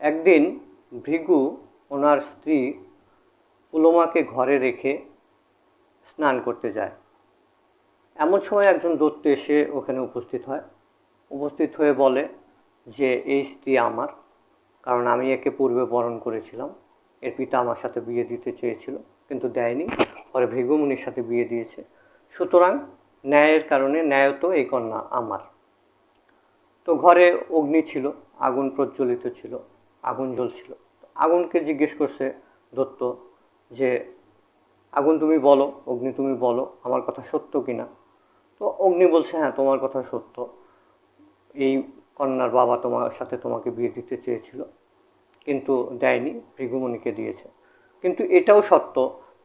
একদিন ভৃগু ওনার স্ত্রী পুলোমাকে ঘরে রেখে স্নান করতে যায়। এমন সময় একজন দত্ত এসে ওখানে উপস্থিত হয়। উপস্থিত হয়ে বলে যে, এই স্ত্রী আমার, কারণ আমি একে পূর্বে বরণ করেছিলাম। এর পিতা আমার সাথে বিয়ে দিতে চেয়েছিল, কিন্তু দেয়নি। পরে ভৃগুমুনির সাথে বিয়ে দিয়েছে। সুতরাং ন্যায়ের কারণে ন্যায়ত এই কন্যা আমার। তো ঘরে অগ্নি ছিল, আগুন প্রজ্বলিত ছিল। আগুন জ্বলছিল। আগুনকে জিজ্ঞেস করছে দত্ত যে, আগুন তুমি বলো, অগ্নি তুমি বলো, আমার কথা সত্য কিনা? তো অগ্নি বলছে হ্যাঁ তোমার কথা সত্য। এই কন্যার বাবা তোমার সাথে তোমাকে বিয়ে দিতে চেয়েছিল, কিন্তু দেয়নি ভৃগুমণিকে দিয়েছে। কিন্তু এটাও সত্য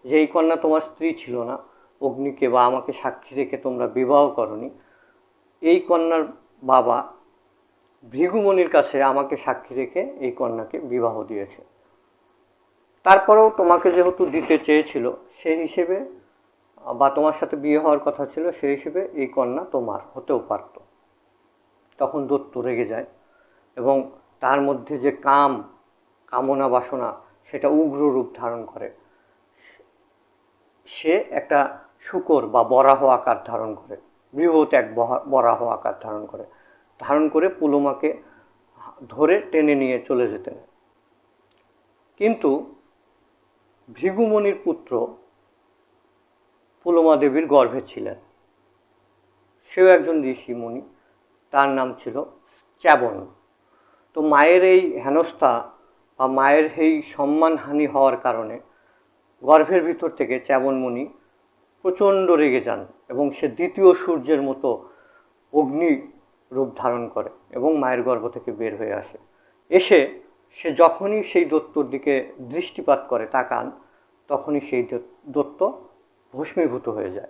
যে, এই কন্যা তোমার স্ত্রী ছিল না, অগ্নিকে বা আমাকে সাক্ষী রেখে তোমরা বিবাহ করনি। এই কন্যার বাবা ভৃগুমণির কাছে আমাকে সাক্ষী রেখে এই কন্যাকে বিবাহ দিয়েছে। তারপরেও তোমাকে যেহেতু দিতে চেয়েছিল, সেই হিসেবে, বা তোমার সাথে বিয়ে হওয়ার কথা ছিল, সেই হিসেবে এই কন্যা তোমার হতেও পারত। তখন দত্ত রেগে যায় এবং তার মধ্যে যে কাম, কামনা বাসনা, সেটা উগ্র রূপ ধারণ করে। সে একটা শুকর বা বরাহ আকার ধারণ করে, বৃহৎ এক বরাহ আকার ধারণ করে। ধারণ করে পুলোমাকে ধরে টেনে নিয়ে চলে যেতেন। কিন্তু ভৃগুমণির পুত্র পুলোমা দেবীর গর্ভে ছিলেন। সেও একজন ঋষিমণি তার নাম ছিল চ্যাবন। তো মায়ের এই হেনস্থা বা মায়ের এই সম্মানহানি হওয়ার কারণে গর্ভের ভিতর থেকে চ্যাবনমণি প্রচণ্ড রেগে যান এবং সে দ্বিতীয় সূর্যের মতো অগ্নি রূপ ধারণ করে এবং মায়ের গর্ভ থেকে বের হয়ে আসে। এসে সে যখনই সেই দত্তর দিকে দৃষ্টিপাত করে তাকান, তখনই সেই দত- দত্ত ভস্মীভূত হয়ে যায়।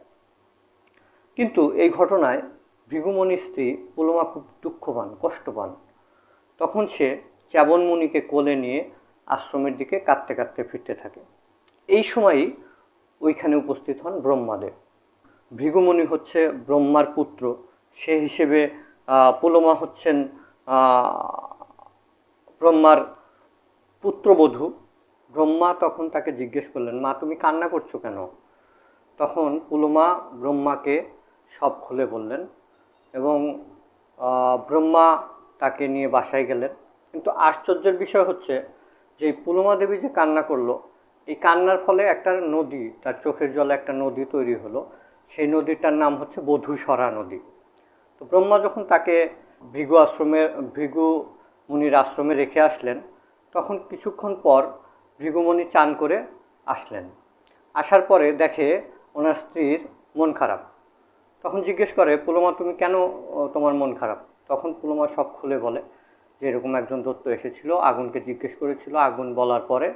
কিন্তু এই ঘটনায় ভৃগুমণির স্ত্রী পুলমা খুব দুঃখ পান কষ্ট পান তখন সে চ্যাবনমণিকে কোলে নিয়ে আশ্রমের দিকে কাঁদতে কাঁদতে ফিরতে থাকে। এই সময়ই ওইখানে উপস্থিত হন ব্রহ্মাদেব। ভৃগুমণি হচ্ছে ব্রহ্মার পুত্র। সে হিসেবে পুলমা হচ্ছেন ব্রহ্মার পুত্রবধূ। ব্রহ্মা তখন তাকে জিজ্ঞেস করলেন, মা, তুমি কান্না করছ কেন? তখন পুলমা ব্রহ্মাকে সব খুলে বললেন এবং ব্রহ্মা তাকে নিয়ে বাসায় গেলেন। কিন্তু আশ্চর্যের বিষয় হচ্ছে যে পুলমা দেবী যে কান্না করল, এই কান্নার ফলে একটা নদী, তার চোখের জলে একটা নদী তৈরি হলো। সেই নদীটার নাম হচ্ছে বধূসরা নদী। তো ব্রহ্মা যখন তাকে ভৃগু আশ্রমে, ভৃগু মুনির আশ্রমে রেখে আসলেন, তখন কিছুক্ষণ পর ভৃগুমণি চান করে আসলেন। আসার পরে দেখে ওনার স্ত্রীর মন খারাপ। তখন জিজ্ঞেস করে, পুলমা, তুমি কেন তোমার মন খারাপ? তখন পুলমা সব খুলে বলে যে, এরকম একজন দত্ত এসেছিল, আগুনকে জিজ্ঞেস করেছিল, আগুন বলার পরে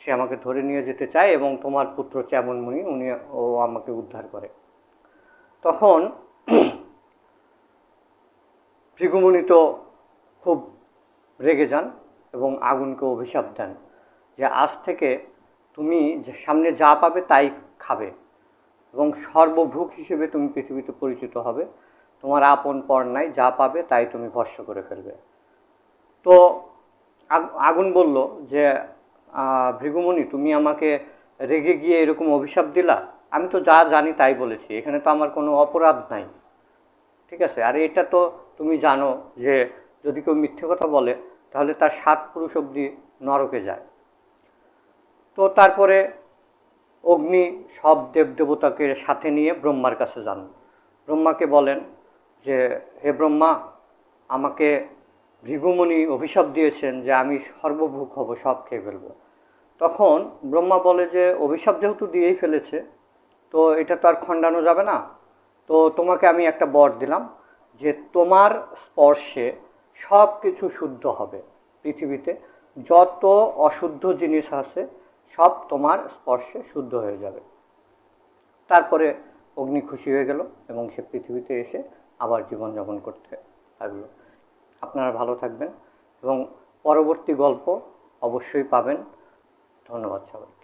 সে আমাকে ধরে নিয়ে যেতে চায় এবং তোমার পুত্র চ্যামনমণি, উনি ও আমাকে উদ্ধার করে। তখন ভৃগুমণি তো খুব রেগে যান এবং আগুনকে অভিশাপ দেন। যে আজ থেকে তুমি সামনে যা পাবে তাই খাবে এবং সর্বভূক হিসেবে তুমি পৃথিবীতে পরিচিত হবে। তোমার আপন পর নাই, যা পাবে তাই তুমি ভস্য করে ফেলবে। তো আগুন বলল যে ভৃগুমণি, তুমি আমাকে রেগে গিয়ে এরকম অভিশাপ দিলা? আমি তো যা জানি তাই বলেছি, এখানে তো আমার কোনো অপরাধ নাই। ঠিক আছে? আর এটা তো তুমি জানো যে যদি কেউ মিথ্যে কথা বলে, তাহলে তার সাত পুরুষ অবধি নরকে যায়। তো তারপরে অগ্নি সব দেবদেবতাকে সাথে নিয়ে ব্রহ্মার কাছে যান। ব্রহ্মাকে বলেন যে, হে ব্রহ্মা, আমাকে ভৃগুমণি অভিশাপ দিয়েছেন যে আমি সর্বভূক হব, সব খেয়ে ফেলব। তখন ব্রহ্মা বলে যে, অভিশাপ যেহেতু দিয়েই ফেলেছে তো এটা তো আর খণ্ডানো যাবে না। তো তোমাকে আমি একটা বর দিলাম যে তোমার স্পর্শে সব কিছু শুদ্ধ হবে পৃথিবীতে। যত অশুদ্ধ জিনিস আছে, সব তোমার স্পর্শে শুদ্ধ হয়ে যাবে। তারপরে অগ্নি খুশি হয়ে গেল এবং সে পৃথিবীতে এসে আবার জীবনযাপন করতে লাগল। আপনারা ভালো থাকবেন এবং পরবর্তী গল্প অবশ্যই পাবেন। ধন্যবাদ সবাইকে।